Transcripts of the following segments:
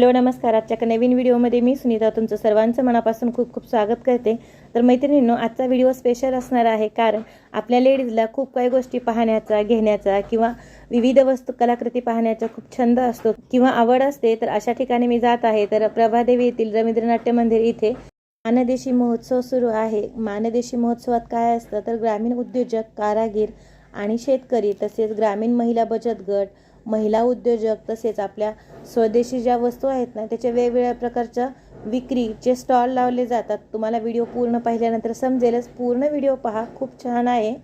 Hello नमस्कार. आजच्या एका नवीन व्हिडिओमध्ये मी सुनीता. तुमचं सर्वांचं मनापासून खूप खूप स्वागत करते. तर मैत्रिणींनो आजचा व्हिडिओ स्पेशल असणार आहे कारण आपल्या लेडीजला खूप काही गोष्टी पाहण्याचा घेण्याचा किंवा विविध वस्तू कलाकृती पाहण्याचा खूप छंद असतो किंवा आवड असते तर अशा ठिकाणी मी जात आहे. तर प्रभादेवी येथील रवींद्रनाट्य मंदिर इथे मानदेशी महोत्सव सुरू आहे. मानदेशी महोत्सवात काय असतं? तर ग्रामीण उद्योजक कारागीर आणि शेतकरी तसेच ग्रामीण महिला बचत गट महिला उद्योजक तसेच आपल्या स्वदेशी ज्या वस्तू आहेत ना त्याच्या वेगवेगळ्या प्रकारच्या विक्रीचे स्टॉल लावले जातात तुम्हाला व्हिडिओ पूर्ण पाहिल्यानंतर समजेलच. पूर्ण व्हिडिओ पहा खूप छान आहे.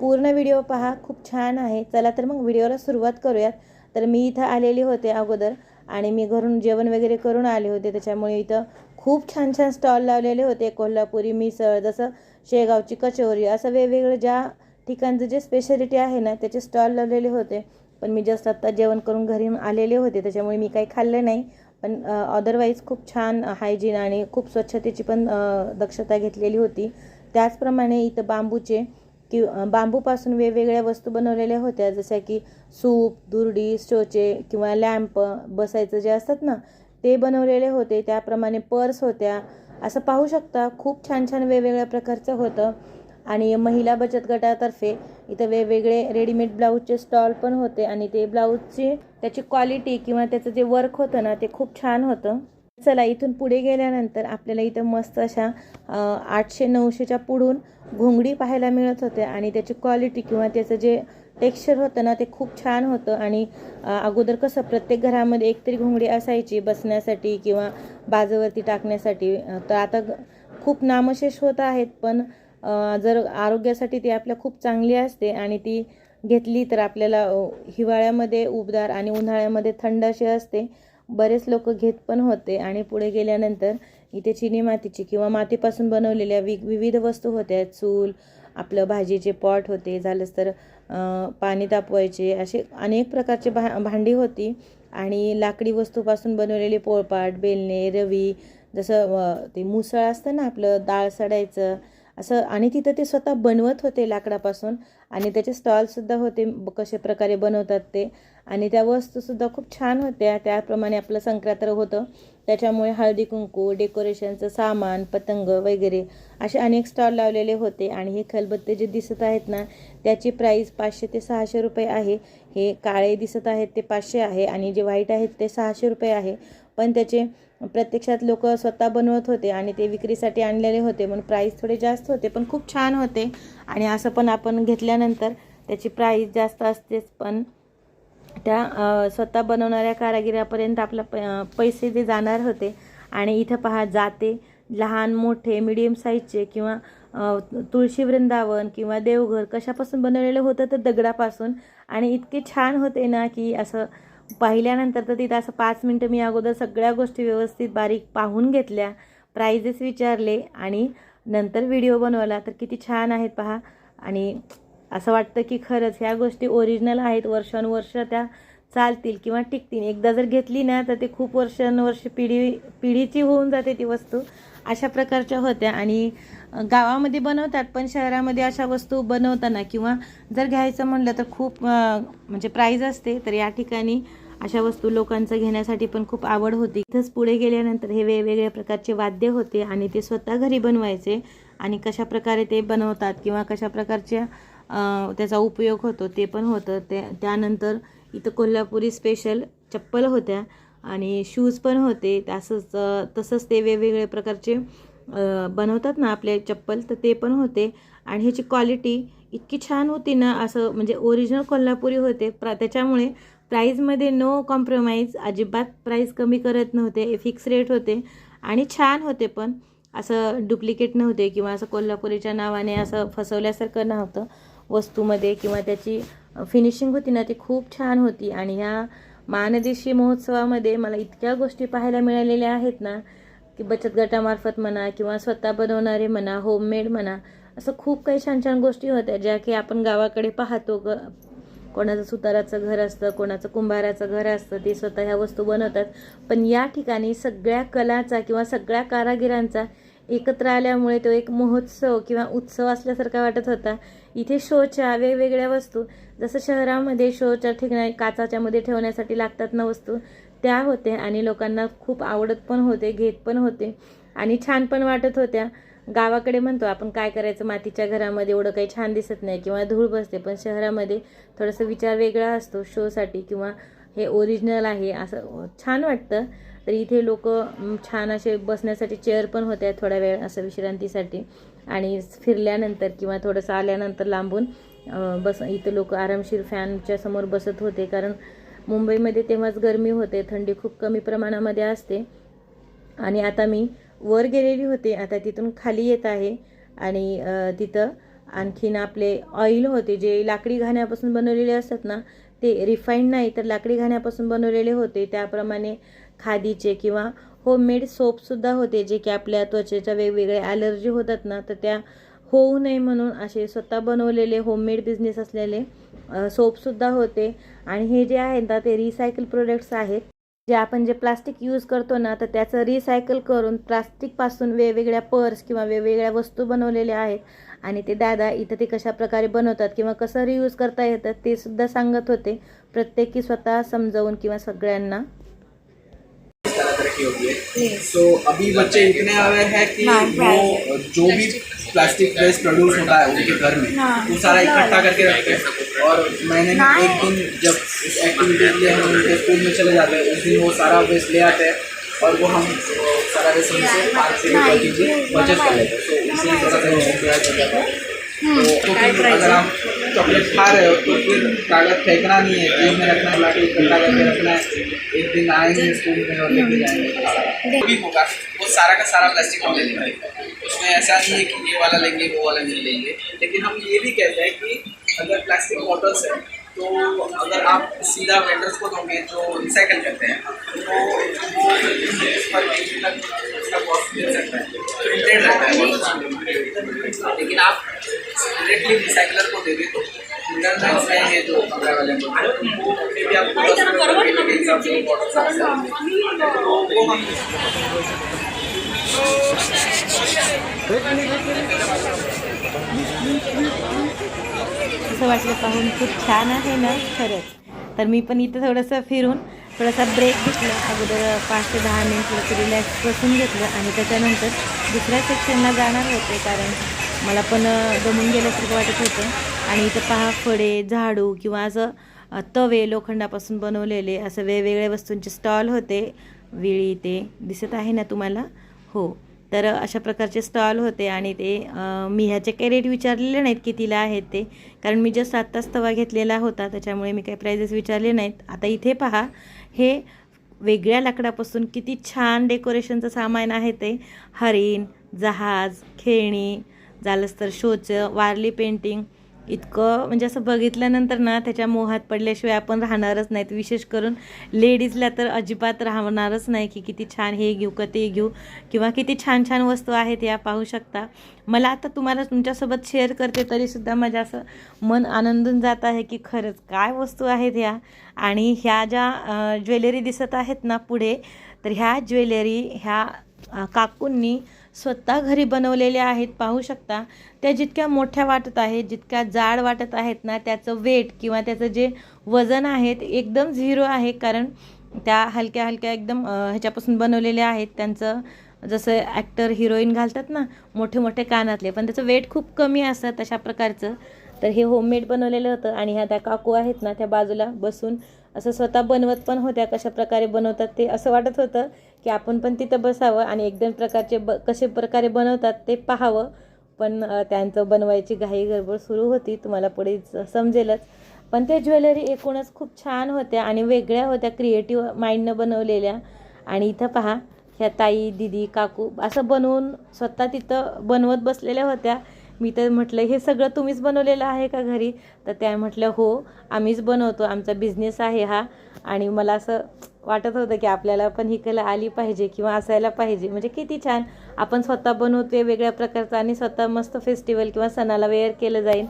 पूर्ण व्हिडिओ पहा खूप छान आहे. चला तर मग व्हिडिओला सुरुवात करूयात. तर मी इथं आलेले होते अगोदर आणि मी घरून जेवण वगैरे करून आले होते. त्याच्यामुळे इथं खूप छान छान स्टॉल लावलेले होते. कोल्हापुरी मिसळ जसं शेगावची कचोरी असं वेगवेगळं ज्या ठिकाणचं जे स्पेशालिटी आहे ना त्याचे स्टॉल लावलेले होते. पण मी जस्ट आत्ता जेवण करून घरी आलेले होते त्याच्यामुळे मी काही खाल्लं नाही. पण अदरवाईज खूप छान हायजीन आणि खूप स्वच्छतेची पण दक्षता घेतलेली होती. त्याचप्रमाणे इथं बांबूचे कि बांबूपासून वेगवेगळ्या वस्तू बनवलेल्या होत्या. जशा की सूप दुर्डी शोचे किंवा लॅम्प बसायचं जे असतात ना ते बनवलेले होते. त्याप्रमाणे पर्स होत्या. असं पाहू शकता खूप छान छान वेगवेगळ्या प्रकारचं होतं. आणि महिला बचत गटातर्फे इथं वेगवेगळे रेडीमेड ब्लाऊजचे स्टॉल पण होते आणि ते ब्लाऊजची त्याची क्वालिटी किंवा त्याचं जे वर्क होतं ना ते खूप छान होतं. चला इथून पुढे गेल्यानंतर आपल्याला इथं मस्त अशा आठशे नऊशेच्या पुढून घोंगडी पाहायला मिळत होत्या आणि त्याची क्वालिटी किंवा त्याचं जे टेक्स्चर होतं ना ते खूप छान होतं. आणि अगोदर कसं प्रत्येक घरामध्ये एकतरी घोंगडी असायची बसण्यासाठी किंवा बाजूवरती टाकण्यासाठी. तर आता खूप नामशेष होत आहेत पण जर आरोग्यासाठी ती आपल्या खूप चांगली असते आणि ती घेतली तर आपल्याला हिवाळ्यामध्ये उबदार आणि उन्हाळ्यामध्ये थंड अशी असते. बरेच लोक घेत पण होते आणि पुढे गेल्यानंतर इथे चिनी मातीची किंवा मातीपासून बनवलेल्या वि विविध वस्तू होत्या. चूल आपलं भाजीचे पॉट होते झालंच तर पाणी तापवायचे असे अनेक प्रकारचे भा भांडी होती. आणि लाकडी वस्तूपासून बनवलेले पोळपाट बेलणे रवी जसं ते मुसळ असतं ना आपलं डाळ सडायचं असं आणि तिथं ते स्वतः बनवत होते लाकडापासून आणि त्याचे स्टॉलसुद्धा होते ब- कशा प्रकारे बनवतात ते. आणि त्या वस्तूसुद्धा खूप छान होत्या. त्याप्रमाणे आपलं संक्रांत होतं. त्याच्यामुळे हळदी कुंकू डेकोरेशनचं सामान पतंग वगैरे असे अनेक स्टॉल लावलेले होते. आणि हे खलबत्ते जे दिसत आहेत ना त्याची प्राईस पाचशे ते सहाशे रुपये आहे. हे काळे दिसत आहेत ते पाचशे आहे. आणि जे व्हाईट आहेत ते सहाशे रुपये आहे. पण त्याचे प्रत्यक्षात लोक स्वतः बनवत होते आणि ते विक्रीसाठी आणलेले होते. म्हणून प्राईस थोडे जास्त होते पण खूप छान होते. आणि असं पण आपण घेतल्यानंतर त्याची प्राईस जास्त असतेच. पण त्या स्वतः बनवणाऱ्या कारागिरापर्यंत आपला प पैसे ते जाणार होते आणि इथं पहा जाते लहान मोठे मिडियम साईजचे किंवा तुळशी वृंदावन किंवा देवघर कशापासून बनवलेलं होतं तर दगडापासून. आणि इतके छान होते ना की असं पाहिल्यानंतर तर तिथं असं पाच मिनटं मी अगोदर सगळ्या गोष्टी व्यवस्थित बारीक पाहून घेतल्या प्राइजेस विचारले आणि नंतर व्हिडिओ बनवला. तर किती छान आहेत पहा. आणि असं वाटतं की खरंच ह्या गोष्टी ओरिजिनल आहेत. वर्षानुवर्ष त्या चालतील किंवा टिकतील. एकदा जर घेतली ना तर ते खूप वर्षानुवर्ष पिढी पिढीची होऊन जाते ती वस्तू. अशा प्रकारच्या होत्या. आणि गावामध्ये बनवतात पण शहरामध्ये अशा वस्तू बनवताना किंवा जर घ्यायचं म्हणलं तर खूप म्हणजे प्राईज असते तर या ठिकाणी अशा वस्तू लोकांचं घेण्यासाठी पण खूप आवड होती. इथंच पुढे गेल्यानंतर हे वेगवेगळ्या प्रकारचे वाद्य होते आणि ते स्वतः घरी बनवायचे. आणि कशा प्रकारे ते बनवतात किंवा कशा प्रकारच्या त्याचा उपयोग होतो ते पण होतं. ते त्यानंतर इथं कोल्हापुरी स्पेशल चप्पल होत्या आणि शूज पण होते. तसंच तसंच ते वेगवेगळे प्रकारचे बनवतात ना आपले चप्पल तर ते पण होते. आणि ह्याची क्वालिटी इतकी छान होती ना असं म्हणजे ओरिजिनल कोल्हापुरी होते. प्रा त्याच्यामुळे प्राईजमध्ये नो कॉम्प्रोमाइज अजिबात प्राईज कमी करत नव्हते. फिक्स रेट होते आणि छान होते पण. असं डुप्लिकेट नव्हते किंवा असं कोल्हापुरीच्या नावाने असं फसवल्यासारखं नव्हतं वस्तूमध्ये किंवा त्याची फिनिशिंग होती ना ती खूप छान होती. आणि ह्या मानदेशी महोत्सवामध्ये मला इतक्या गोष्टी पाहायला मिळालेल्या आहेत ना की बचत गटामार्फत म्हणा किंवा स्वतः बनवणारे म्हणा होममेड म्हणा असं खूप काही छान छान गोष्टी होत्या ज्या की आपण गावाकडे पाहतो. ग कोणाचं सुताराचं घर असतं कोणाचं कुंभाराचं घर असतं ते स्वतः ह्या वस्तू बनवतात. पण या ठिकाणी सगळ्या कलाचा किंवा सगळ्या कारागिरांचा एकत्र आल्यामुळे तो एक महोत्सव किंवा उत्सव असल्यासारखा वाटत होता. इथे शोच्या वेगवेगळ्या वस्तू जसं शहरामध्ये शोच्या ठिकाणी काचाच्यामध्ये ठेवण्यासाठी लागतात ना वस्तू त्या होत्या आणि लोकांना खूप आवडत पण होते घेत पण होते आणि छान पण वाटत होत्या. गावाकडे म्हणतो आपण काय करायचं? मातीच्या घरामध्ये एवढं काही छान दिसत नाही किंवा धूळ बसते. पण शहरामध्ये थोडासा विचार वेगळा असतो शोसाठी किंवा हे ओरिजिनल आहे. असं छान वाटतं. तर इथे लोक छान असे बसण्यासाठी चेअर पण होत्या थोड्या वेळ असं विश्रांतीसाठी. आणि फिरल्यानंतर किंवा थोडंसं आल्यानंतर लांबून बस इथं लोक आरामशीर फॅनच्या समोर बसत होते. कारण मुंबईमध्ये तेव्हाच गरमी होते. थंडी खूप कमी प्रमाणामध्ये असते. आणि आता मी वर गेलेली होते. आता तिथून खाली येत आहे. आणि तिथं आणखीन आपले ऑइल होते. जे लाकडी घाण्यापासून बनवलेले असतात ना ते रिफाईंड नाही तर लाकडी घाण्यापासून बनवलेले होते. त्याप्रमाणे खादीचे किंवा होममेड सोपसुद्धा होते जे की आपल्या त्वचेच्या वेगवेगळ्या ॲलर्जी होतात ना तर त्या होऊ नये म्हणून असे स्वतः बनवलेले होममेड बिझनेस असलेले सोपसुद्धा होते. आणि हे जे आहेत ना ते रिसायकल प्रोडक्ट्स आहेत. जे आपण जे प्लास्टिक यूज करतो ना तर त्याचं रिसायकल करून प्लास्टिकपासून वेगवेगळ्या पर्स किंवा वेगवेगळ्या वस्तू बनवलेल्या आहेत. आणि ते दादा इथं ते कशा प्रकारे बनवतात किंवा कसं रियूज करता येतं ते सुद्धा सांगत होते. प्रत्येकी स्वतः समजावून किंवा सगळ्यांना. है सो अभी बच्चे इतने अवेयर है कि वो जो भी प्लास्टिक वेस्ट प्रोड्यूस होता है उनके घर में वो सारा इकट्ठा करके रखते हैं। और महीने में एक दिन जब इस एक्टिविटी के लिए हम उनके स्कूल में चले जाते हैं उस दिन वो सारा वेस्ट ले आते हैं। और वो हम सारा वेस्ट उनसे पाँच से रुपये के जी बचत कर लेते हैं। तो इसलिए थोड़ा सा इंस्पायर कर जाता है। तो, तो अगर आप चॉकलेट खा रहे हो तो फिर कागज़ फेंकना नहीं है जेब में रखना है लाके इकट्ठा करके रखना है। एक दिन आएँगे स्कूल में और लेके जाएँगे। जो भी होगा। वो सारा का सारा प्लास्टिक हम ले लेंगे उसमें ऐसा नहीं है कि ये वाला लेंगे वो वाला नहीं लेंगे। लेकिन हम ये भी कहते हैं कि अगर प्लास्टिक बॉटल्स है तो अगर आप सीधा वेंडर्स को दोगे जो रिसाइकल करते हैं। तो वो पर तक उसका कॉस्ट मिल सकता है। प्रिंटेड रहता है लेकिन आप डायरेक्टली रिसाइकलर को दे दे तो ये जो कपड़े वाले वो मे भी आपको कसं असं वाटलं पाहून खूप छान आहे ना खरंच. तर मी पण इथं थोडंसं फिरून थोडासा ब्रेक घेतला. अगोदर पाच ते दहा मिनिट रिलॅक्स बसून घेतलं आणि त्याच्यानंतर दुसऱ्या सेक्शनला जाणार होते कारण मला पण गमून गेल्यासारखं वाटत होतं. आणि इथं पहा फळे झाडू किंवा असं तवे लोखंडापासून बनवलेले असं वेगवेगळ्या वस्तूंचे स्टॉल होते. विळी ते दिसत आहे ना तुम्हाला? हो. तर अशा प्रकारचे स्टॉल होते आणि ते मी ह्याचे काही रेट विचारलेले नाहीत कितीला आहेत ते. कारण मी जस्ट आत्ताच तवा घेतलेला होता त्याच्यामुळे मी काही प्राइजेस विचारले नाहीत. आता इथे पहा हे वेगळ्या लाकडापासून किती छान डेकोरेशनचं सामान आहे ते. हरिण जहाज खेळणी झालंच तर शोचं वारली पेंटिंग इतकं म्हणजे असं बघितल्यानंतर ना त्याच्या मोहात पडल्याशिवाय आपण राहणारच नाहीत. विशेष करून लेडीजला तर अजिबात राहणारच नाही की किती छान हे घेऊ का ते घेऊ किंवा किती छान छान वस्तू आहेत या पाहू शकता. मला आता तुम्हाला तुमच्यासोबत शेअर करते तरीसुद्धा माझं असं मन आनंदून जात आहे की खरंच काय वस्तू आहेत ह्या. आणि ह्या ज्या ज्वेलरी दिसत आहेत ना पुढे तर ह्या ज्वेलरी ह्या काकूंनी स्वतः घरी बनवलेल्या आहेत पाहू शकता. त्या जितक्या मोठ्या वाटत आहेत जितक्या जाड वाटत आहेत ना त्याचं वेट किंवा त्याचं जे वजन आहे ते एकदम झिरो आहे. कारण त्या हलक्या हलक्या एकदम ह्याच्यापासून बनवलेल्या आहेत. त्यांचं जसं ॲक्टर हिरोईन घालतात ना मोठे मोठे कानातले. पण त्याचं वेट खूप कमी असतं तशा प्रकारचं. तर हे होममेड बनवलेलं होतं आणि ह्या त्या काकू आहेत ना त्या बाजूला बसून असं स्वतः बनवत पण होत्या कशा प्रकारे बनवतात ते असं वाटत होतं की आपण पण तिथं बसावं आणि एकदम प्रकारचे ब कसे प्रकारे बनवतात ते पाहावं. पण त्यांचं बनवायची घाई गडबड सुरू होती तुम्हाला पुढे समजेलच. पण त्या ज्वेलरी एकूणच खूप छान होत्या आणि वेगळ्या होत्या क्रिएटिव्ह माइंडनं बनवलेल्या. आणि इथं पहा ह्या ताई दिदी काकू असं बनवून स्वतः तिथं बनवत बसलेल्या होत्या. मी तर म्हटलं हे सगळं तुम्हीच बनवलेलं आहे का घरी? तर त्या म्हटलं हो आम्हीच बनवतो. आमचा बिझनेस आहे हा. आणि मला असं वाटत होतं की आपल्याला पण ही कला आली पाहिजे किंवा असायला पाहिजे. म्हणजे किती छान. आपण स्वतः बनवतोय वेगळ्या प्रकारचं आणि स्वतः मस्त फेस्टिवल किंवा सणाला वेअर केलं जाईल.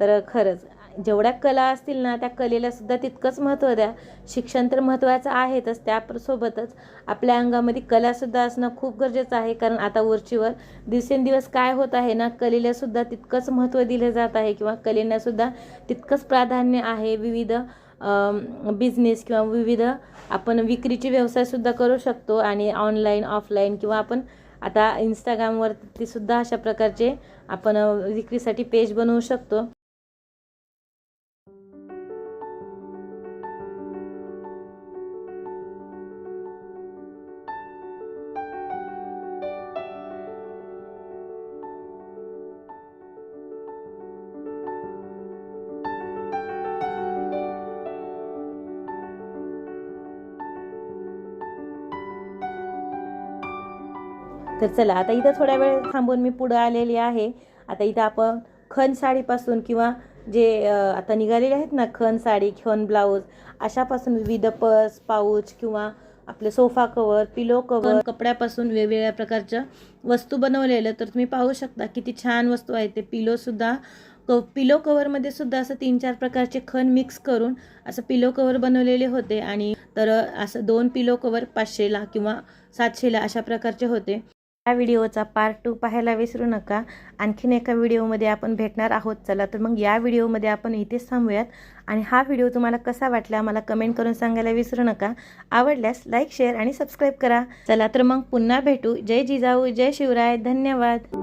तर खरंच जेवढ्या कला असतील ना त्या कलेला सुद्धा तितकंच महत्त्व द्या. शिक्षण तर महत्त्वाचं आहेतच त्यासोबतच आपल्या अंगामध्ये कलासुद्धा असणं खूप गरजेचं आहे. कारण आता वरचीवर दिवसेंदिवस काय होत आहे ना कलेला सुद्धा तितकंच महत्त्व दिलं जात आहे किंवा कलेला सुद्धा तितकंच प्राधान्य आहे. विविध बिझनेस किंवा विविध आपण विक्रीचे व्यवसायसुद्धा करू शकतो आणि ऑनलाईन ऑफलाईन किंवा आपण आता इंस्टाग्रामवरती सुद्धा अशा प्रकारचे आपण विक्रीसाठी पेज बनवू शकतो. तर चला आता इथं थोड्या वेळ थांबून मी पुढं आलेली आहे. आता इथं आपण खण साडीपासून किंवा जे आता निघालेले आहेत ना खण साडी खण ब्लाऊज अशापासून विविध पर्स पाऊच किंवा आपले सोफा कवर पिलो कवर कपड्यापासून वेगवेगळ्या प्रकारच्या वस्तू बनवलेल्या तर तुम्ही पाहू शकता किती छान वस्तू आहेत ते. पिलोसुद्धा क पिलो कवरमध्ये सुद्धा असं तीन चार प्रकारचे खण मिक्स करून असं पिलो कवर बनवलेले होते. आणि तर असं दोन पिलो कवर पाचशेला किंवा सातशेला अशा प्रकारचे होते. या व्हिडिओचा पार्ट टू पाहायला विसरू नका. आणखीन एका व्हिडिओमध्ये आपण भेटणार आहोत. चला तर मग या व्हिडिओमध्ये आपण इथेच थांबूयात. आणि हा व्हिडिओ तुम्हाला कसा वाटला मला कमेंट करून सांगायला विसरू नका. आवडल्यास लाईक शेअर आणि सबस्क्राईब करा. चला तर मग पुन्हा भेटू. जय जिजाऊ जय शिवराय. धन्यवाद.